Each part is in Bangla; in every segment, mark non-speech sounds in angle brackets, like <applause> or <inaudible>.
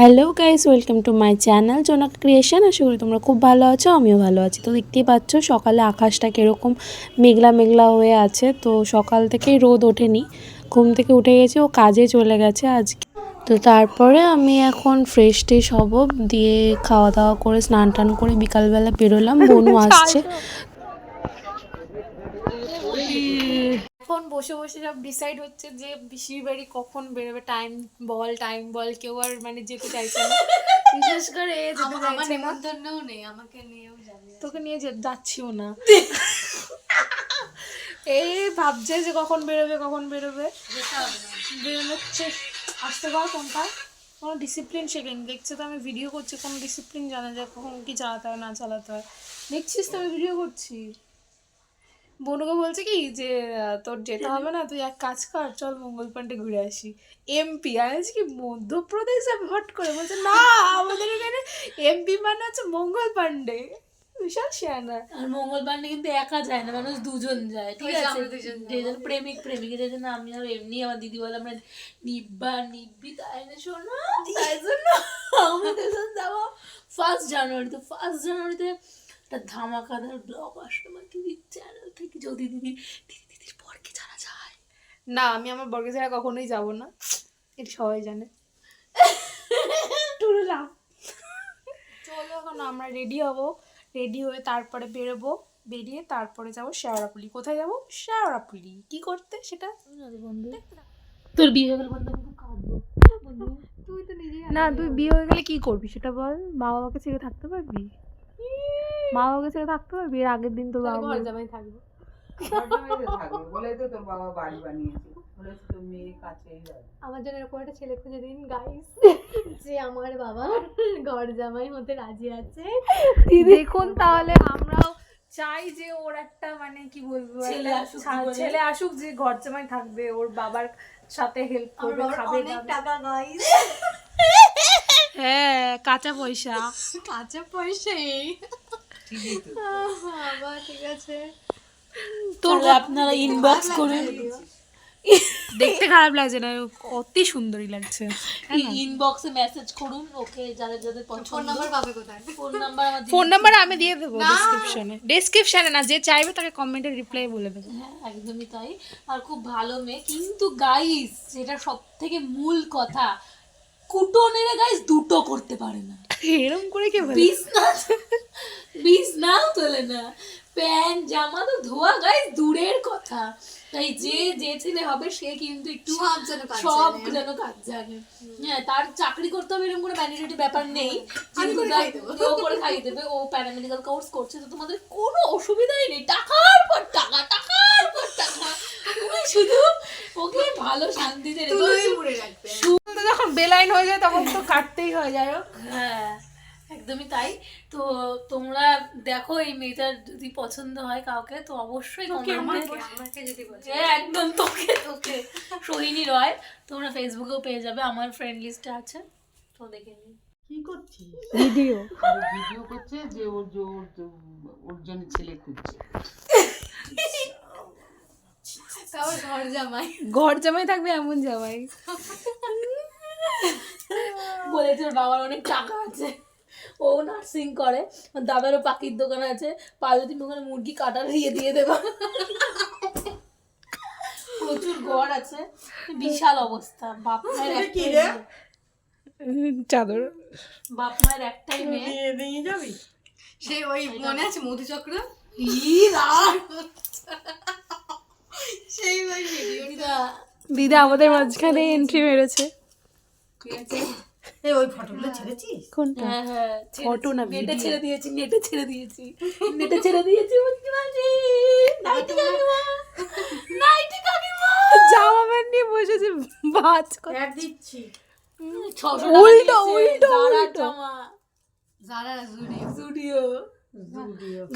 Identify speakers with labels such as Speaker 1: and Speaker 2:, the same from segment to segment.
Speaker 1: Hello guys welcome to my channel Jonak Creation আশা করি তোমরা খুব ভালো আছো আমিও ভালো আছি। তো দেখতেই পাচ্ছ সকালে আকাশটা কীরকম মেঘলা মেঘলা হয়ে আছে। তো সকাল থেকেই রোদ ওঠেনি ঘুম থেকে উঠে গেছে ও কাজে চলে গেছে আজকে। তো তারপরে আমি এখন ফ্রেশ ট্রেশ হব দিয়ে খাওয়া দাওয়া করে স্নান টান করে বিকালবেলা বেরোলাম বনু <laughs> আসছে। এখন বসে বসে সব ডিসাইড হচ্ছে যে পিসির বাড়ি কখন বেরোবে? টাইম বল টাইম বল কেউ আর মানে যেতে চাইছে না। <laughs> বিশেষ করে এ যেতে
Speaker 2: আমার
Speaker 1: চাইছে না।
Speaker 2: নেমন্তন্নও নেই আমাকে নিয়েও যাবে
Speaker 1: তোকে নিয়ে যে- যাচ্ছিও না। এই ভাবছে যে কখন বেরোবে কখন বেরোবে। বেরোচ্ছে। আসতে পার কোনটা? কোনো ডিসিপ্লিন শেখেনি। দেখছে তো আমি ভিডিও করছি কোনো ডিসিপ্লিন জানা যায় কখন কি চালাতে হয় না চালাতে হয়। দেখছিস তো আমি ভিডিও করছি। বনুকে বলছে কি যে তোর যেতে হবে না তুই এক কাজ কর চল মঙ্গল পান্ডে ঘুরে আসি। এমপি আর বলছি কি মধ্যপ্রদেশে হট করে বলছে না আমাদের এখানে এমপি মানে হচ্ছে মঙ্গল পান্ডে বিশাল শিয়ানা।
Speaker 3: আর মঙ্গল পান্ডে কিন্তু একা যায় না মানুষ দুজন যায় ঠিক
Speaker 2: যে
Speaker 3: আছে যেজন প্রেমিক প্রেমিকা যেজন আমি আর এমনি আমার দিদি বলে আমরা নিব্বা নিব্বি তাই না শোনো তাই জন্য আমরা দুজন যাব। ফার্স্ট জানুয়ারিতে ফার্স্ট জানুয়ারিতে একটা ধামাকাদার ব্লগ আসলো আমার দিদির চ্যানেল থেকে। যদি দিদি দিদি দিদির পরকে জানা যায়।
Speaker 1: না আমি আমার বর্গে ছাড়া কখনোই যাব না। এটা সবাই জানে। টুরলাম চলো এখন আমরা রেডি হব। রেডি হয়ে তারপরে বেরোবো। বেরিয়ে তারপরে যাব শেওড়াপুলি। কোথায় যাব? শেওড়াপুলি। কি করতে সেটা?
Speaker 3: বন্ধু। তোর বিয়ে হয়ে গেলে বন্ধু আমি খুব কাঁদবো।
Speaker 2: তুই তো নিজেই
Speaker 1: না তুই বিয়ে হয়ে গেলে কি করবি সেটা বল। মা বাবাকে ছেড়ে থাকতে পারবি? মা বাবাকে ছেড়ে থাকতে পারবি এর আগের দিন তো বাবা
Speaker 2: ঘর জামাই থাকব।
Speaker 4: থাকবে। বলেই তো তোর বাবা বাড়ি বানিয়েছে। বলেছে তোর মেয়ে কাছেই যাবে।
Speaker 2: আমার জন্য এরকম একটা ছেলে খুঁজে দিন গাইস যে আমার বাবা ঘর জামাই হতে রাজি আছে।
Speaker 1: দেখুন তাহলে আমরাও চাই যে ওর একটা মানে কি বলব
Speaker 3: ছেলে আসুক
Speaker 1: ছেলে আসুক যে ঘর জামাই থাকবে ওর বাবার সাথে হেল্প করবে খাবে
Speaker 2: অনেক টাকা গাইস
Speaker 1: কাঁচা পয়সা।
Speaker 2: কাঁচা পয়সাই বাবা ঠিক আছে।
Speaker 3: তাহলে আপনারা ইনবক্স করুন
Speaker 1: দেখতে খারাপ লাগছে না অতি সুন্দরী লাগছে।
Speaker 3: ইনবক্সে মেসেজ করুন ওকে যাদের যাদের
Speaker 2: ফোন নাম্বার পাবে কোথায়?
Speaker 3: ফোন নাম্বার আমার
Speaker 1: ফোন নাম্বার আমি দিয়ে দেবো ডেসক্রিপশনে ডেসক্রিপশনে না যে চাইবে তাকে কমেন্টে রিপ্লাই বলে দেবো।
Speaker 3: হ্যাঁ একদমই তাই। আর খুব ভালো মেয়ে। কিন্তু গাইস যেটা সব থেকে মূল কথা কুটনেরা গাইস দুটো করতে পারে না।
Speaker 1: এরকম করে কে বলে?
Speaker 3: বিছনাও তোলে না। প্যান্ট জামা তো ধোয়া গাইস দূরের কথা। তাই যে যে ছেলে হবে সে কিন্তু একটু
Speaker 2: সব যেন
Speaker 3: সব যেন কাজ জানে। হ্যাঁ তার চাকরি করতে হবে এরকম কোনো ম্যান্ডেটরি ব্যাপার নেই।
Speaker 2: আমি করে
Speaker 3: তার-
Speaker 2: দেবো।
Speaker 3: ও করে খাইয়ে দেবে ও প্যারামেডিক্যাল কোর্স করছে তো তোমাদের কোনো অসুবিধাই নেই। টাকার পর টাকা টাকার পর টাকা। তুমি শুধু ওকে ভালো শান্তিতে রেখো।
Speaker 2: তুলোই মুড়ে রাখবে।
Speaker 1: তো যখন বেলাইন হয়ে যায় তখন তো কাটতেই হয় যাই হোক।
Speaker 3: হ্যাঁ একদমই তাই। তো তোমরা দেখো এই মেয়েটার যদি পছন্দ হয় কাউকে তো অবশ্যই হ্যাঁ, একদম তোকে তোকে। সোহিনী রয় তোমরা ফেসবুকেও পেয়ে যাবে আমার ফ্রেন্ড লিস্টে আছে। তো দেখে নিই
Speaker 4: কি করছিস?
Speaker 1: ভিডিও
Speaker 4: ভিডিও করছে যে ওর ওর ওর জন্য ছেলে খুঁজছে। <laughs>
Speaker 2: ঘর জামাই।
Speaker 1: ঘর জামাই থাকবে এমন জামাই।
Speaker 3: বলেছে ওর বাবার অনেক টাকা আছে। ও নার্সিং করে দাদারও পাখির দোকান আছে। পারলে তুমি ওখানে মুরগি কাটার দিয়ে দিয়ে দেবা। প্রচুর গড় আছে। বিশাল অবস্থা। বাপ মায়ের একটাই মেয়ে।
Speaker 1: চাদর।
Speaker 3: বাপ মায়ের একটাই মেয়ে।
Speaker 4: নিয়ে যাবি?
Speaker 2: সেই ওই মনে আছে মধুচক্র?
Speaker 3: ই রাত
Speaker 2: সেই ওই ভিডিও
Speaker 3: দিদা
Speaker 1: দিদা আমাদের মাঝখানে এন্ট্রি মেরেছে।
Speaker 4: ওই ফটোগুলো ছেড়েছিস?
Speaker 1: কোনটা?
Speaker 3: হ্যাঁ হ্যাঁ
Speaker 1: Photo না
Speaker 3: নেটে? ছেড়ে দিয়েছি নেটে ছেড়ে দিয়েছি। নেটে ছেড়ে দিয়েছি নাইটি কাকিমা। নাইটি কাকিমা।
Speaker 1: জামা প্যান্ট নিয়ে বসেছে বাজ করে।
Speaker 4: দিচ্ছি।
Speaker 1: উল্টো, উল্টো,
Speaker 4: জুডিও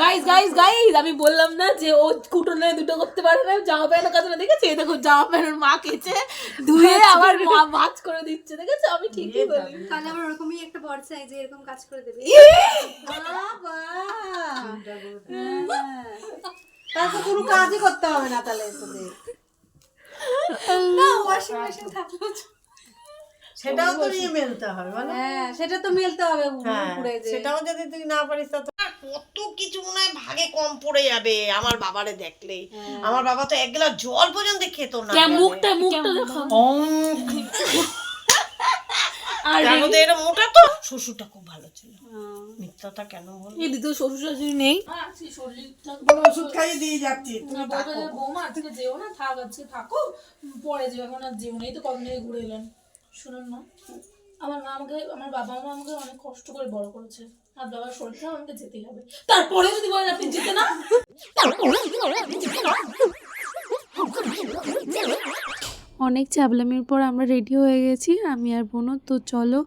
Speaker 3: গাইস গাইস গাইস আমি বললাম না যে ও কুটনে দুটো করতে পারে না। জামা প্যান্ট কাছে না দেখেছি? এই দেখো জামা প্যান্ট মা কেচে ধুয়ে আবার মা মাছ করে দিচ্ছে দেখেছ? আমি ঠিকই বলি।
Speaker 2: তাহলে আমার ওরকমই একটা বর চাই যে এরকম কাজ করে দেবে।
Speaker 4: বাবা। তার তো কোনো কাজই করতে হবে না তাহলে তোদের
Speaker 2: না ওয়াশিং মেশিন থাকল
Speaker 5: সেটাও তো নিয়ে মেলতে হবে বলো
Speaker 2: হ্যাঁ সেটা তো মেলতে হবে
Speaker 5: হ্যাঁ সেটাও যদি তুই না পারিস তো কত কিছু মনে হয় ভাগে কম পড়ে যাবে আমার বাবারে দেখলেই আমার বাবা তো এক গ্লাস জল পর্যন্ত খেত না।
Speaker 3: কে মুখটা মুখটা দেখো। আর
Speaker 5: তো মোটা তো? শ্বশুরটা খুব ভালো ছিল। মিথ্যাটা কেন বল
Speaker 1: এই দিদি শ্বশুর শাশুড়ি নেই
Speaker 3: শরীরটা
Speaker 5: ওষুধ খাইয়ে দিয়ে যাচ্ছি
Speaker 3: না বলবে বৌমা আজকে যেও না থাক আজকে থাকো। পরে যেও এখন আর যেও না এই তো কদিন আগে ঘুরে এলেন শুনুন না আমার মা আমাকে আমার বাবা মা আমাকে অনেক কষ্ট করে বড় করেছে। আমাকে যেতেই হবে। তারপরে যদি বলেন আপনি যেতে না।
Speaker 1: অনেক চাবলামির পর আমরা রেডি হয়ে গেছি। আমি আর বোনও তো চলো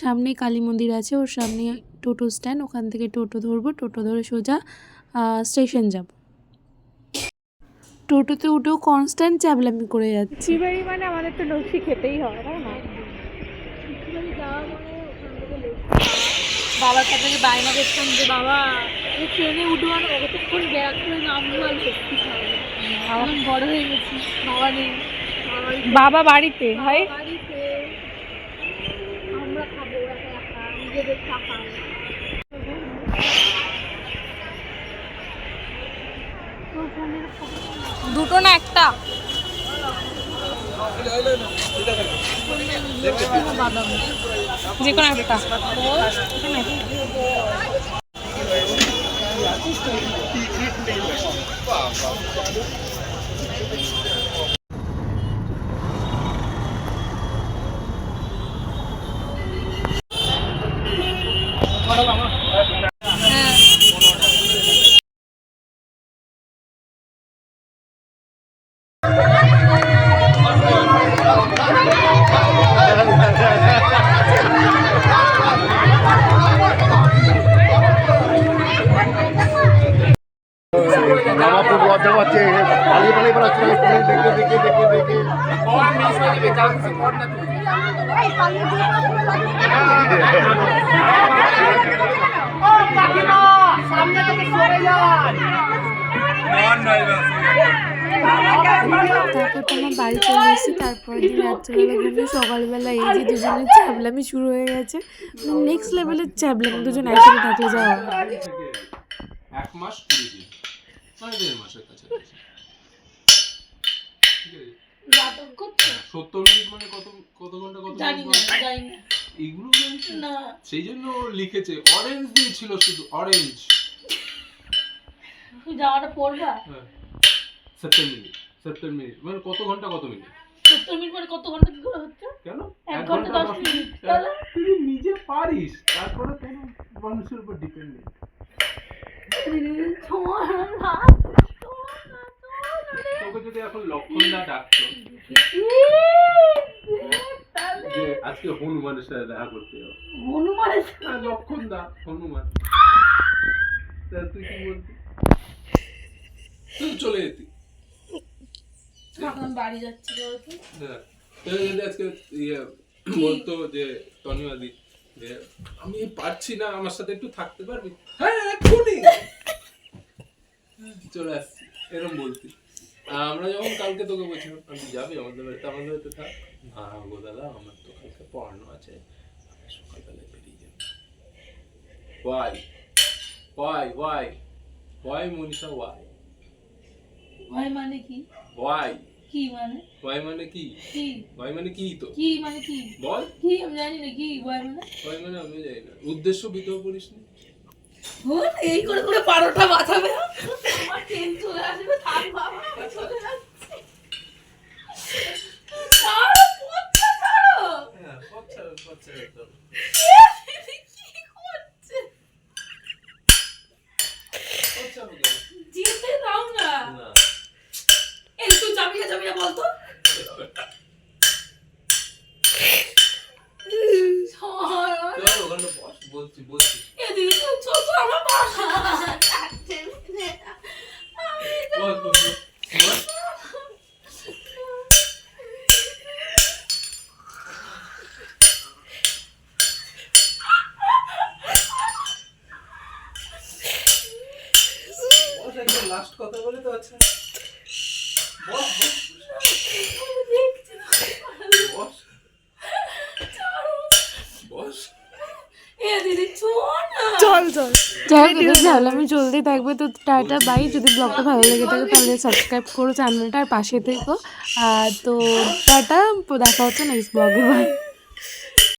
Speaker 1: সামনে কালী মন্দির আছে ওর সামনে টোটো স্ট্যান্ড ওখান থেকে টোটো ধরবো টোটো ধরে সোজা স্টেশন যাব। টোটোতে উঠেও কনস্ট্যান্ট চাবলামি করে যাচ্ছি। মানে আমাদের তো লস্যি খেতেই হয় তাই না? বাবার কাছে থেকে বায়না করতাম যে বাবা এই ট্রেনে উঠবো না কতক্ষণ ব্যাগ করে নামবো আর সত্যি এখন বড় হয়ে গেছি বাবা নেই। বাবা বাড়িতে ভাই?
Speaker 2: বাড়িতে। আমরা খাব একা একা নিজেদের টাকা।
Speaker 1: দুটো না একটা? যে কোনো একটা।
Speaker 6: জামা
Speaker 1: তারপর তোমার বাড়ি চলে এসেছি তারপর দিন সকালবেলা এই দুজনের চ্যাবলামি শুরু হয়ে গেছে নেক্সট লেভেলের চ্যাবলামি দুজন একসাথে থাকলে যাওয়া
Speaker 7: সত্তর মিনিট মানে কত কত ঘণ্টা কত
Speaker 3: জানি না? জানি না।
Speaker 7: এইগুলো জানিস? না?
Speaker 3: না
Speaker 7: সেই জন্য ও লিখেছে অরেঞ্জ দিয়েছিল শুধু অরেঞ্জ
Speaker 3: জামাটা পরবা
Speaker 7: হ্যাঁ। সত্তর মিনিট সত্তর মিনিট। মানে কত ঘণ্টা কত মিনিট?
Speaker 3: সত্তর মিনিট মানে কত ঘণ্টা কি করে হচ্ছে?
Speaker 7: কেন?
Speaker 3: এক ঘণ্টা দশ মিনিট তাহলে?
Speaker 7: তুই নিজে পারিস। তারপরে কোনো মানুষের উপর ডিপেন্ড <laughs> তোকে যদি এখন লক্ষণদা ডাকতো। যে আজকে হনুমানের সাথে দেখা করতে যাব।
Speaker 3: হনুমানের
Speaker 7: আর লক্ষণদা হনুমান। তুই কি বলতি তুই চলে যেতি।
Speaker 3: এখন বাড়ি যাচ্ছি বলতো।
Speaker 7: হ্যাঁ। যদি আজকে ইয়ে বলতো যে তনিমাদি যে আমি পারছি না আমার সাথে একটু থাকতে পারবি? হ্যাঁ এক্ষুনি। চলে আসছি। এরকম বলতি। আর আমরা যখন কালকে তোকে বলছিলাম যাবি? আমাদের বাড়িতে আমাদের বাড়িতে থাক। না গো দাদা আমার তো কালকে পড়ানো আছে। সকালবেলায় বেরিয়ে যাব। Why why why why Manisha why
Speaker 3: ভয় মানে কি?
Speaker 7: ওয়াই
Speaker 3: কি মানে?
Speaker 7: ওয়াই মানে কি?
Speaker 3: কি?
Speaker 7: ওয়াই মানে কি তো?
Speaker 3: কি মানে কি?
Speaker 7: বল।
Speaker 3: কি? আমি জানি না কি? মানে?
Speaker 7: ওয়াই মানে আমি জানি না। উদ্দেশ্য বিতর করিস না
Speaker 3: ভুল, এই করে করে বারোটা বাঁচাবে আমার ট্রেন চলে আসবে থাক বাবা আমি চলে যাচ্ছি ছাড়ো, পথটা ছাড়ো।
Speaker 7: হ্যাঁ পচ্ছা পচ্ছা একদম
Speaker 3: এ, কি করছে?
Speaker 7: পচ্ছা
Speaker 3: যেতে দাও না
Speaker 7: না
Speaker 3: এই তুই যাবি না যাবি না বলতো ছাড়ো।
Speaker 7: চল ওখানে বস বলছি বলছি
Speaker 3: এ দিদি তুমি ছোট আমার বাসা যাচ্ছে না। আমি
Speaker 7: বল বল, বল। বল। বস একটা লাস্ট কথা বলে তো আচ্ছা চল চল যাই হোক এটা ঝালামি চলতেই থাকবে তো টাটা বাই। যদি ব্লগটা ভালো লেগে থাকে তাহলে সাবস্ক্রাইব করো চ্যানেলটা আর পাশে থেকো। আর তো টাটা দেখা হচ্ছে নেক্সট ব্লগে বাই